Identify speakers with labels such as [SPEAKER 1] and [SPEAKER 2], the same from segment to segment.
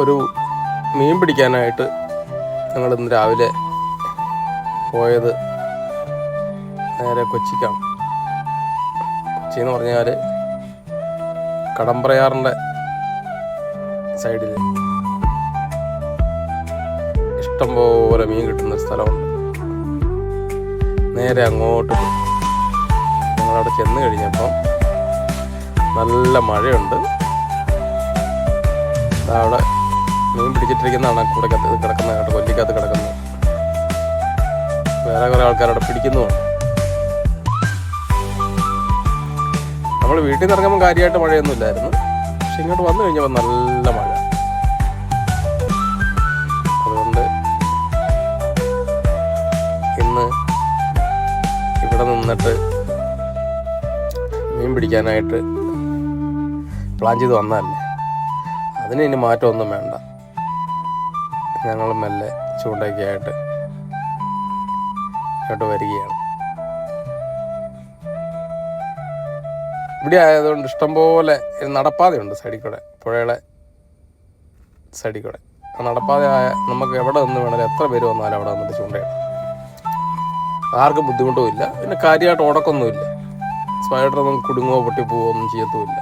[SPEAKER 1] ഒരു മീൻ പിടിക്കാനായിട്ട് ഞങ്ങൾ ഇന്ന് രാവിലെ പോയത് നേരെ കൊച്ചിക്കാണ്. കൊച്ചി എന്ന് പറഞ്ഞാൽ കടമ്പ്രയാറിന്റെ സൈഡിൽ ഇഷ്ടംപോലെ മീൻ കിട്ടുന്ന സ്ഥലമുണ്ട്. നേരെ അങ്ങോട്ട് ഞങ്ങളവിടെ ചെന്ന് കഴിഞ്ഞപ്പം നല്ല മഴയുണ്ട്. അവിടെ മീൻ പിടിച്ചിട്ടിരിക്കുന്നതാണ് കൂടെ കിടക്കുന്നത് കേട്ടോ കൊല്ലിക്കകത്ത് കിടക്കുന്നത് വേറെ കുറേ ആൾക്കാർ അവിടെ പിടിക്കുന്നുമുണ്ട് നമ്മൾ വീട്ടിൽ നിന്ന് ഇറങ്ങുമ്പോൾ കാര്യമായിട്ട് മഴയൊന്നും ഇല്ലായിരുന്നു. പക്ഷെ ഇങ്ങോട്ട് വന്നു കഴിഞ്ഞപ്പോൾ നല്ല മഴ. അതുകൊണ്ട് ഇന്ന് ഇവിടെ നിന്നിട്ട് മീൻ പിടിക്കാനായിട്ട് പ്ലാൻ ചെയ്ത് വന്നതല്ലേ? അതിന് ഇനി മാറ്റമൊന്നും വേണ്ട. ഞങ്ങൾ മെല്ലെ ചൂണ്ടയൊക്കെ ആയിട്ട് ഇങ്ങോട്ട് വരികയാണ്. ഇവിടെ ആയതുകൊണ്ട് ഇഷ്ടംപോലെ നടപ്പാതയുണ്ട് സൈഡിൽ കൂടെ പുഴയുടെ സൈഡിൽ കൂടെ. ആ നടപ്പാത ആയ നമുക്ക് എവിടെ നിന്ന് വേണമെങ്കിലും എത്ര പേര് വന്നാലും അവിടെ വന്നിട്ട് ചൂണ്ടയിടാം. ആർക്കും ബുദ്ധിമുട്ടും ഇല്ല പിന്നെ കാര്യമായിട്ട് ഉടക്കൊന്നുമില്ല. സ്പൈഡർ കുടുങ്ങോ കുടുങ്ങുകയോ പൊട്ടിപ്പോവോ ഒന്നും ചെയ്യത്തുമില്ല.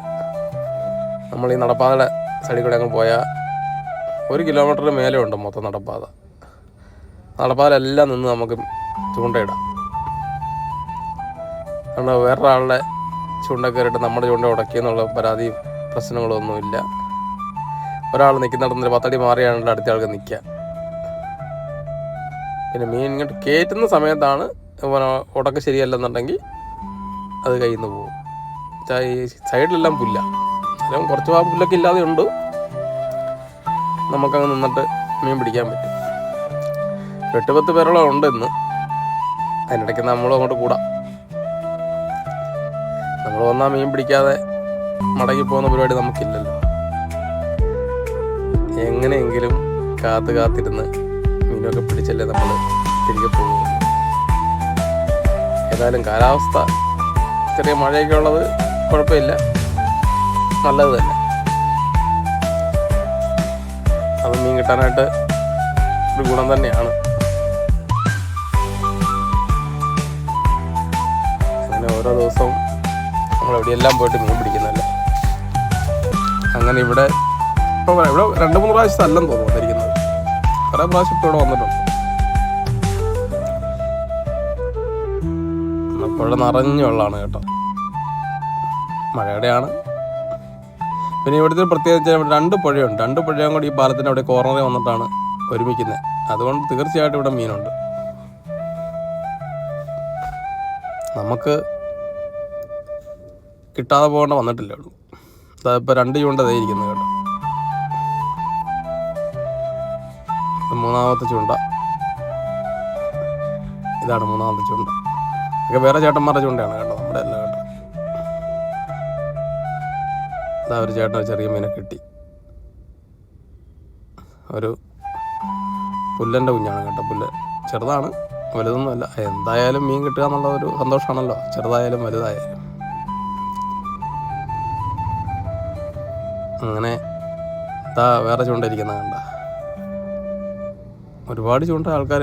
[SPEAKER 1] നമ്മൾ ഈ നടപ്പാതയുടെ സൈഡിൽ കൂടെ അങ്ങ് പോയാൽ ഒരു കിലോമീറ്ററിന് മേലെ ഉണ്ട് മൊത്തം നടപ്പാത. എല്ലാം നിന്ന് നമുക്ക് ചൂണ്ടയിടാം. കാരണം വേറൊരാളുടെ ചൂണ്ട നമ്മുടെ ചൂണ്ട ഉടക്കിയെന്നുള്ള പരാതിയും പ്രശ്നങ്ങളും ഒന്നുമില്ല ഒരാൾ നിൽക്കുന്നിടത്ത് പത്തടി മാറിയാണല്ലോ അടുത്ത ആൾക്ക് നിൽക്കുക പിന്നെ മീൻ ഇങ്ങോട്ട് കയറ്റുന്ന സമയത്താണ് ഉടക്ക് ശരിയല്ലെന്നുണ്ടെങ്കിൽ അത് കയ്യിൽ നിന്ന് പോകും ഈ സൈഡിലെല്ലാം പുല്ല. എല്ലാം കുറച്ച് ഭാഗം പുല്ലൊക്കെ ഇല്ലാതെ ഉണ്ട് നമുക്കങ്ങ് നിന്നിട്ട് മീൻ പിടിക്കാൻ പറ്റും. എട്ട് പത്ത് പേരോളം ഉണ്ട് ഇന്ന്. അതിനിടയ്ക്ക് നമ്മളും അങ്ങോട്ട് കൂടാം. നമ്മൾ വന്നാൽ മീൻ പിടിക്കാതെ മടങ്ങി പോകുന്ന പരിപാടി നമുക്കില്ലല്ലോ. എങ്ങനെയെങ്കിലും കാത്ത് കാത്തിരുന്ന് മീനൊക്കെ പിടിച്ചല്ലേ നമ്മൾ തിരികെ പോകുള്ളൂ. ഏതായാലും കാലാവസ്ഥ ചെറിയ മഴയൊക്കെ ഉള്ളത് കുഴപ്പമില്ല. നല്ലത് തന്നെ. അത് മീൻ കിട്ടാനായിട്ട് ഒരു ഗുണം തന്നെയാണ്. അങ്ങനെ ഓരോ ദിവസവും നമ്മൾ എവിടെയെല്ലാം പോയിട്ട് മീൻ പിടിക്കുന്നല്ലേ അങ്ങനെ ഇവിടെ ഇപ്പോൾ ഇവിടെ രണ്ട് മൂന്ന് പ്രാവശ്യം അല്ലെന്ന് തോന്നുന്നു വന്നിരിക്കുന്നത്. കുറേ പ്രാവശ്യം ഇപ്പോൾ ഇവിടെ വന്നിട്ടുണ്ട്. പുഴ നിറഞ്ഞ വെള്ളമാണ് കേട്ടോ. മഴയുടെയാണ്. പിന്നെ ഇവിടുത്തെ പ്രത്യേകിച്ച് രണ്ട് പുഴയുണ്ട്. രണ്ട് പുഴയും കൂടി ഈ പാലത്തിന്റെ അവിടെ കോർണറിൽ വന്നിട്ടാണ് ഒരുമിക്കുന്നത് അതുകൊണ്ട് തീർച്ചയായിട്ടും ഇവിടെ മീനുണ്ട്. നമുക്ക് കിട്ടാതെ പോകേണ്ട വന്നിട്ടില്ലേ ഉള്ളൂ. ഇപ്പോൾ രണ്ട് ചൂണ്ട ദേ ഇരിക്കുന്നത് കേട്ടോ. മൂന്നാമത്തെ ചൂണ്ട. ഇതാണ് മൂന്നാമത്തെ ചൂണ്ട. ഒക്കെ വേറെ ചേട്ടന്മാരുടെ ചൂണ്ടയാണ് കേട്ടോ. നമ്മുടെ എല്ലാം കേട്ടോ. ഒരു ചേട്ടൻ ചെറിയ മീനെ കിട്ടി. ഒരു പുല്ലന്റെ കുഞ്ഞാണ് കേട്ടോ പുല്ല്. ചെറുതാണ് വലുതൊന്നുമല്ല എന്തായാലും മീൻ കിട്ടുക എന്നുള്ള ഒരു സന്തോഷമാണല്ലോ. ചെറുതായാലും വലുതായാലും. അങ്ങനെ ഇതാ വേറെ ചൂണ്ടിരിക്കുന്ന കണ്ട? ഒരുപാട് ചൂണ്ട ആൾക്കാർ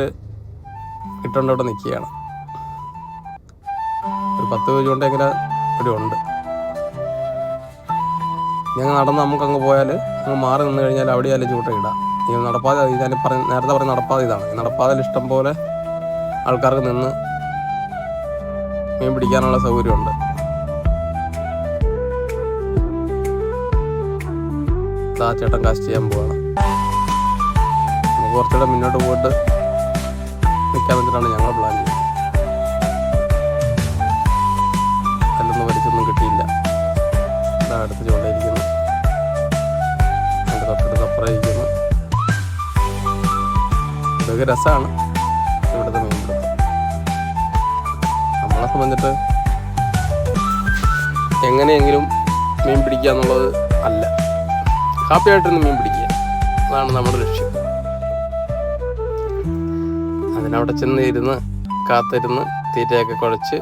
[SPEAKER 1] ഇട്ടുകൊണ്ട് ഇവിടെ നിൽക്കുകയാണ്. ഒരു പത്ത് ചൂണ്ടെങ്കിലും ഇവിടെ ഉണ്ട്. ഞങ്ങൾ നടന്ന് നമുക്ക് അങ്ങ് പോയാൽ അങ്ങ് മാറി നിന്ന് കഴിഞ്ഞാൽ അവിടെയാലും ചൂട്ട ഇടാം. ഈ നടപ്പാത ഞാൻ പറഞ്ഞ നേരത്തെ പറഞ്ഞ നടപ്പാത ഇതാണ്. നടപ്പാതയിൽ ഇഷ്ടം പോലെ ആൾക്കാർക്ക് നിന്ന് മീൻ പിടിക്കാനുള്ള സൗകര്യമുണ്ട്. ആ ചേട്ടൻ കാശ് ചെയ്യാൻ പോവാണ്. നമുക്ക് കുറച്ചുകൂടെ മുന്നോട്ട് പോയിട്ട് നിൽക്കാൻ വെച്ചിട്ടാണ് ഞങ്ങൾ പ്ലാൻ. ചെയ്യുന്നത് ഇതൊക്കെ രസമാണ്. ഇവിടുത്തെ മീൻ നമ്മളെ സംബന്ധിച്ചിട്ട് എങ്ങനെയെങ്കിലും മീൻ പിടിക്കുക എന്നുള്ളത് അല്ല. ഹാപ്പിയായിട്ടൊന്ന് മീൻ പിടിക്കുക. അതാണ് നമ്മുടെ ലക്ഷ്യം. അതിനവിടെ ചെന്ന് ഇരുന്ന് കാത്തിരുന്ന് തീറ്റയൊക്കെ കുഴച്ച്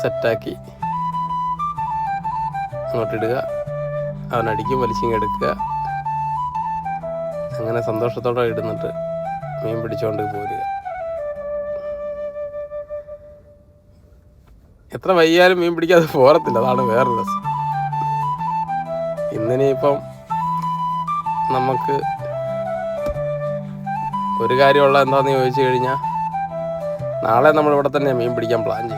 [SPEAKER 1] സെറ്റാക്കി അങ്ങോട്ടിടുക അവനടിക്കും വലിച്ചിങ്ങെടുക്കുക അങ്ങനെ സന്തോഷത്തോടെ ഇടുന്നിട്ട് മീൻ പിടിച്ചുകൊണ്ട് പോരുക. എത്ര വൈകിയാലും മീൻ പിടിക്കാതെ പോരത്തില്ല. അതാണ് വേറെ രസം. ഇന്നിനിയിപ്പം നമുക്ക് ഒരു കാര്യമുള്ള എന്താണെന്ന് ചോദിച്ചു കഴിഞ്ഞാൽ നാളെ നമ്മൾ ഇവിടെ തന്നെ മീൻ പിടിക്കാൻ പ്ലാൻ ചെയ്യും